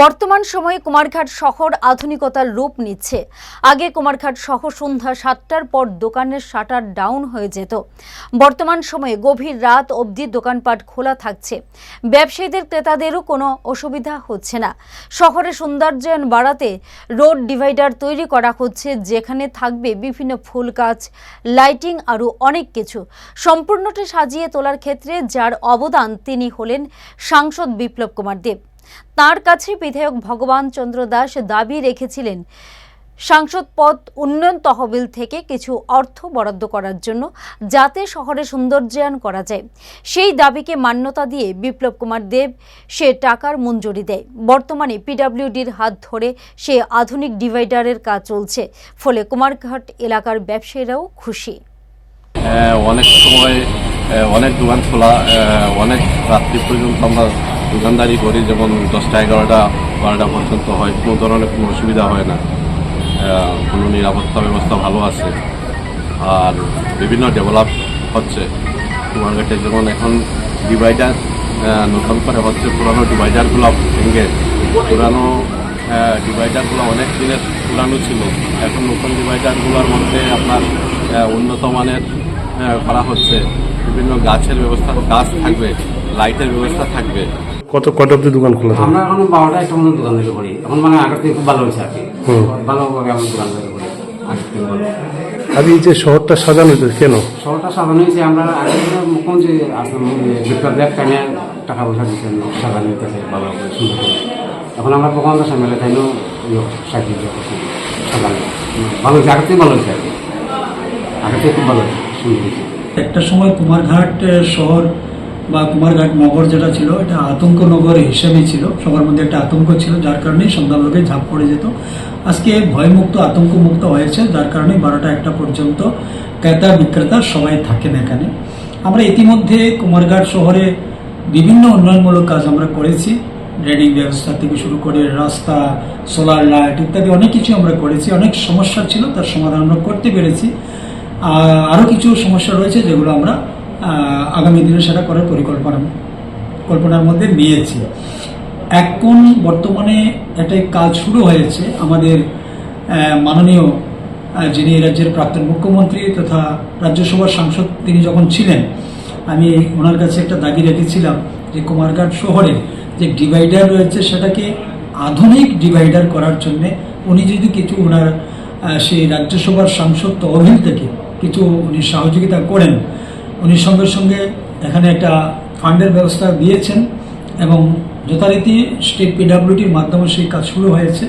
বর্তমান সময়ে কুমারঘাট শহর আধুনিকতার রূপ নিচ্ছে। আগে কুমারঘাট শহর সন্ধ্যা সাতটার পর দোকানের শাটার ডাউন হয়ে যেত। বর্তমান সময়ে গভীর রাত অবধি দোকানপাট খোলা থাকছে। ব্যবসায়ীদের, ক্রেতাদেরও কোনো অসুবিধা হচ্ছে না। শহরে সৌন্দর্যায়ন বাড়াতে রোড ডিভাইডার তৈরি করা হচ্ছে, যেখানে থাকবে বিভিন্ন ফুল গাছ, লাইটিং আরও অনেক কিছু। সম্পূর্ণটা সাজিয়ে তোলার ক্ষেত্রে যার অবদান তিনি হলেন সাংসদ বিপ্লব কুমার দেব। তার কাছে বিধায়ক ভগবান চন্দ্র দাস দাবি রেখেছিলেন, সাংসদ পদ উন্নয়ন তহবিল থেকে কিছু অর্থ বরাদ্দ করার জন্য যাতে শহরে সৌন্দর্যায়ন করা যায়। সেই দাবিকে মান্যতা দিয়ে বিপ্লব কুমার দেব সে টাকার মঞ্জুরি দেয়। বর্তমানে পিডাব্লিউডির হাত ধরে সে আধুনিক ডিভাইডারের কাজ চলছে, ফলে কুমারঘাট এলাকার ব্যবসায়ীরাও খুশি। অনেক সময় অনেক দোকান খোলা অনেক রাত্রি পর্যন্ত আমরা দোকানদারি করি, যেমন দশটা এগারোটা, বারোটা পর্যন্ত হয়, কোনো ধরনের কোনো অসুবিধা হয় না। কোনো নিরাপত্তা ব্যবস্থা ভালো আছে। আর বিভিন্ন ডেভেলপ হচ্ছে। কুমারঘাটে যেমন এখন ডিভাইডার নতুন করে হচ্ছে পুরানো ডিভাইডারগুলো ভেঙে, পুরানো ডিভাইডারগুলো অনেক দিনের পুরানো ছিল। এখন নতুন ডিভাইডারগুলোর মধ্যে আপনার উন্নত মানের করা হচ্ছে। বিভিন্ন গাছের ব্যবস্থা, গাছ থাকবে লাইটের ব্যবস্থা থাকবে। কত কটা অব্দি দোকান খোলা থাকে? আমরা এখন বারোটা একটা মতো দোকান থেকে করি এখন মানে আগের থেকে খুব ভালো হয়েছে আর কি। ভালোভাবে আমরা দোকান থেকে করি আগের থেকে ভালো। আর এই যে শহরটা সাজানো হয়েছে কেন? শহরটা সাজানো হয়েছে আমরা আগে মুখ্যমন্ত্রী আসলাম বিপ্লব দেব টাইমে টাকা পয়সা দিচ্ছেন সাজানো হইতেছে ভালো করে সুন্দর করে। এখন আমরা প্রকান্ত সামনে তাইও সাহায্য করছি সাজানো ভালো হয়েছে আগের থেকে ভালো হয়েছে আর কি। আগের থেকে খুব ভালো হয়েছে সুন্দর হয়েছে। একটা সময় কুমারঘাট শহর বা কুমারঘাট নগর যেটা ছিল, এটা আতঙ্ক নগর হিসেবে ছিল। সবার মধ্যে একটা আতঙ্ক ছিল, যার কারণে সন্ধ্যালোকে ঝাঁপ পড়ে যেত। আজকে ভয়মুক্ত, আতঙ্কমুক্ত হয়েছে, যার কারণে বারোটা একটা পর্যন্ত ক্রেতা, বিক্রেতা সবাই থাকেন এখানে। আমরা ইতিমধ্যে কুমারঘাট শহরে বিভিন্ন উন্নয়নমূলক কাজ আমরা করেছি। ড্রেনিং ব্যবস্থা থেকে শুরু করে রাস্তা, সোলার লাইট ইত্যাদি অনেক কিছু আমরা করেছি। অনেক সমস্যা ছিল, তার সমাধান আমরা করতে পেরেছি। আরও কিছু সমস্যা রয়েছে যেগুলো আমরা আগামী দিনে সেটা করার পরিকল্পনা, কল্পনার মধ্যে নিয়েছি এখন বর্তমানে একটা কাজ শুরু হয়েছে আমাদের মাননীয় যিনি রাজ্যের প্রাক্তন মুখ্যমন্ত্রী তথা রাজ্যসভার সাংসদ তিনি যখন ছিলেন, আমি ওনার কাছে একটা দাবি রেখেছিলাম যে কুমারঘাট শহরে যে ডিভাইডার রয়েছে সেটাকে আধুনিক ডিভাইডার করার জন্যে উনি যদি কিছু ওনার সেই রাজ্যসভার সাংসদ তহবিল থেকে কিছু উনি সহযোগিতা করেন উনি সঙ্গে সঙ্গে এখানে একটা ফান্ডের ব্যবস্থা দিয়েছেন এবং যথারীতি স্টেট পিডাব্লিউটির মাধ্যমে সেই কাজ শুরু হয়েছে।